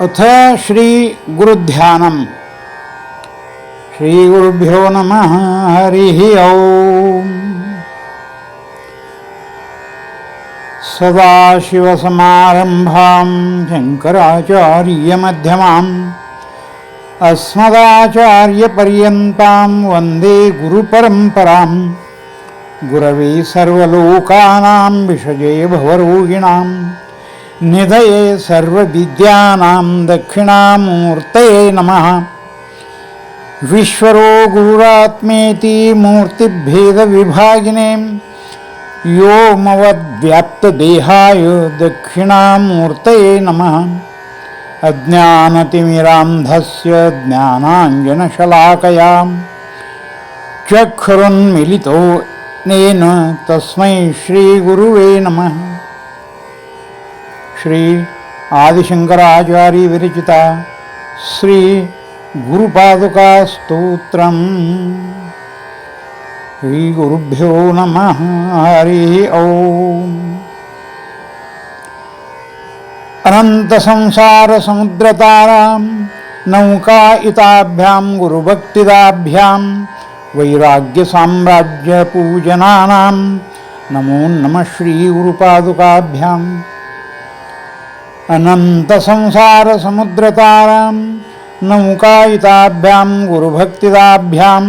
अथ श्री गुरुध्यानम श्री गुरुभ्यो नमः, हरिः ओम्। सदाशिवसमारम्भां शङ्कराचार्यमध्यमाम् अस्मदाचार्यपर्यन्तां वंदे गुरुपरम्परां गुरवे सर्वलोकानां विषये भवरोगिणां निधये सर्वविद्यानां दक्षिणामूर्तये नमः। विश्वरो गुरुरात्मेति मूर्तिभेदविभागिने व्योमवद्व्याप्तदेहाय दक्षिणामूर्तये नमः। अज्ञानतिमिरान्धस्य ज्ञानाञ्जनशलाकयां चक्षुरुन्मिलितो नेन तस्मै श्रीगुरुवे नमः। श्री आदिशंकराचार्य विरचिता श्री गुरुपादुका स्तोत्रम्। श्री गुरुभ्यो नमः। हरि ओम्। अनंत संसार समुद्रतारां, नौका इताभ्यां, गुरुभक्तिदाभ्यां, वैराग्य साम्राज्य पूजनानां, नमो नमः श्री अनंत संसार समुद्रतारां नौकायिताभ्यां गुरुभक्तिदाभ्यां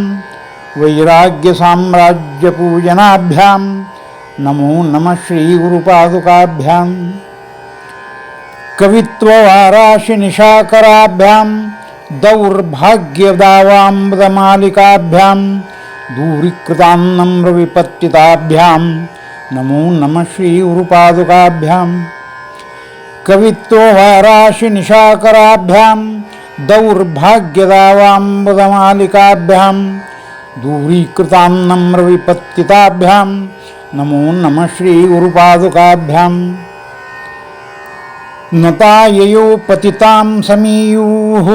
वैराग्य साम्राज्य पूजनाभ्यां नमो नमः श्री गुरुपादुकाभ्याम् कवित्ववाराशिनिशाकराभ्यां दौर्भाग्यदावाम्बदमालिकाभ्यां दूरीकृतान्नम्रविपत्तिताभ्यां नमो नमः श्रीगुरुपादुकाभ्याम् कवित्ववाराशिनिशाकराभ्यां दौर्भाग्यदावाम्बदमालिकाभ्यां दूरीकृतान्नम्रविपत्तिताभ्यां नमो नमः श्रीगुरुपादुकाभ्याम् नताययो पतितां समीयुः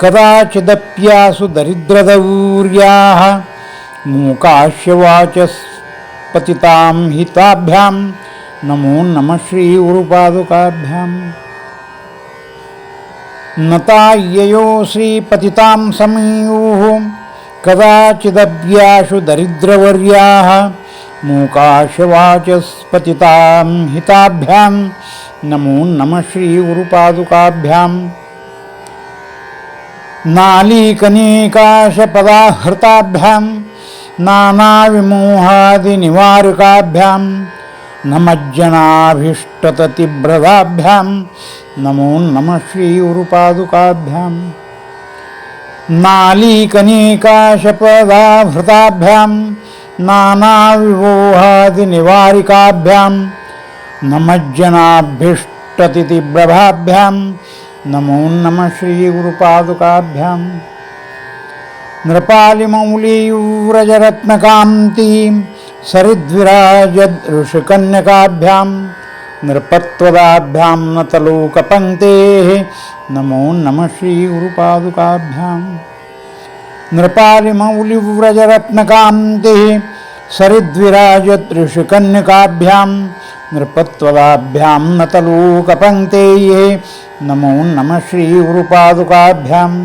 कदाचिदप्यासु दरिद्रदौर्याः मूकाश्यवाचस्पतितां हिताभ्यां नमो नमः श्रीगुरुपादुकाभ्याम् नताययो श्रीपतितां समीयुः कदाचिदव्याशु दरिद्रवर्याः। मूकाशवाचस्पतितां हिताभ्यां। नमो नमः श्रीगुरुपादुकाभ्याम् नालीकनीकाशपदाहृताभ्यां नानाविमोहादिनिवारकाभ्यां नमज्जनाभीष्टततिव्रताभ्यां नमो नमः श्रीगुरुपादुकाभ्याम् नालीकनीकाशपदाभृताभ्यां नानाविवोहादिनिवारिकाभ्यां। नमज्जनाभीष्टतिथिप्रभाभ्यां नमो नमः श्रीगुरुपादुकाभ्याम् नृपालिमौलीव्रजरत्नकान्तीं। सरिद्विराजदृषिकन्यकाभ्यां नृपत्वदाभ्यां नतलोकपङ्क्तेः नमो नमः श्रीगुरुपादुकाभ्याम्। नृपालिमौलिव्रजरत्नकान्तिः सरिद्विराजदृषिकन्यकाभ्यां नृपत्वदाभ्यां नतलोकपङ्क्तेः नमो नमः श्रीगुरुपादुकाभ्याम्।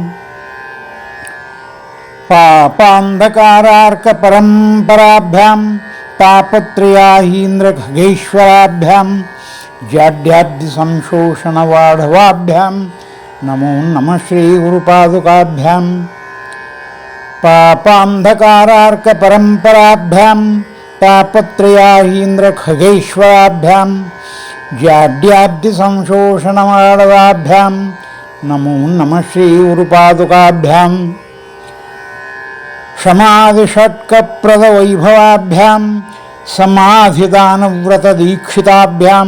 पापान्धकारार्कपरम्पराभ्यां तापत्रयाहीन्द्रखगेश्वराभ्यां जाड्याब्धिसंशोषणवाढवाभ्यां नमो नमः श्रीगुरुपादुकाभ्यां पापान्धकारार्कपरम्पराभ्यां तापत्रयाहीन्द्रखगेश्वराभ्यां जाड्याब्धिसंशोषणवाढवाभ्यां नमो नमः श्रीगुरुपादुकाभ्याम् समाधिषट्कप्रदवैभवाभ्यां समाधिदानव्रतदीक्षिताभ्यां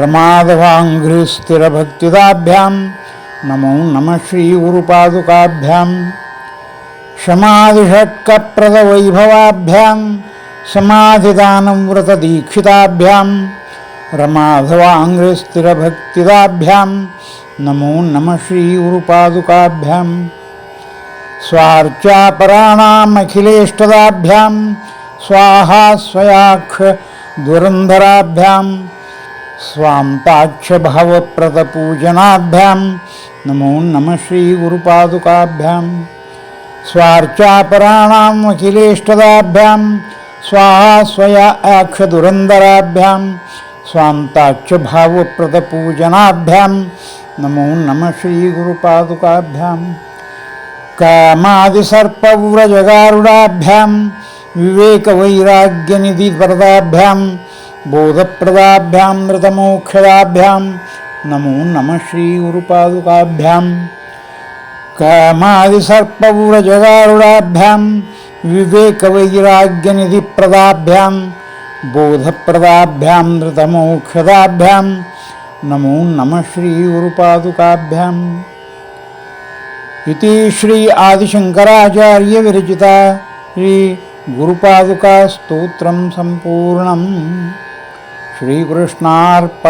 रमाधवाङ्घ्रिस्थिरभक्तिदाभ्यां नमो नमः श्रीगुरुपादुकाभ्यां समाधिषट्कप्रदवैभवाभ्यां समाधिदानव्रतदीक्षिताभ्यां रमाधवाङ्घ्रिस्थिरभक्तिदाभ्यां नमो नमः श्रीगुरुपादुकाभ्याम् स्वार्चापराणामखिलेष्टदाभ्यां, स्वाहा स्वयाक्ष दुरन्धराभ्यां स्वान्ताक्षभावप्रदपूजनाभ्यां नमो नमः श्रीगुरुपादुकाभ्यां स्वार्चापराणाम् स्वाहा स्वया अक्षदुरन्दराभ्यां स्वान्ताक्षभावप्रदपूजनाभ्यां नमो नमः श्रीगुरुपादुकाभ्यां कामादिसर्पव्रजगारुडाभ्यां विवेकवैराग्यनिधिप्रदाभ्यां बोधप्रदाभ्यां मृतमोक्षदाभ्यां नमो नमः श्रीगुरुपादुकाभ्यां कामादिसर्पव्रजगारुडाभ्यां विवेकवैराग्यनिधिप्रदाभ्यां बोधप्रदाभ्यां मृतमोक्षदाभ्यां नमो नमः श्रीगुरुपादुकाभ्याम् इति श्री आदिशंकराचार्य विरचिता श्री गुरुपादुका स्तोत्रं सम्पूर्णम् श्रीकृष्णार्पणमस्तु।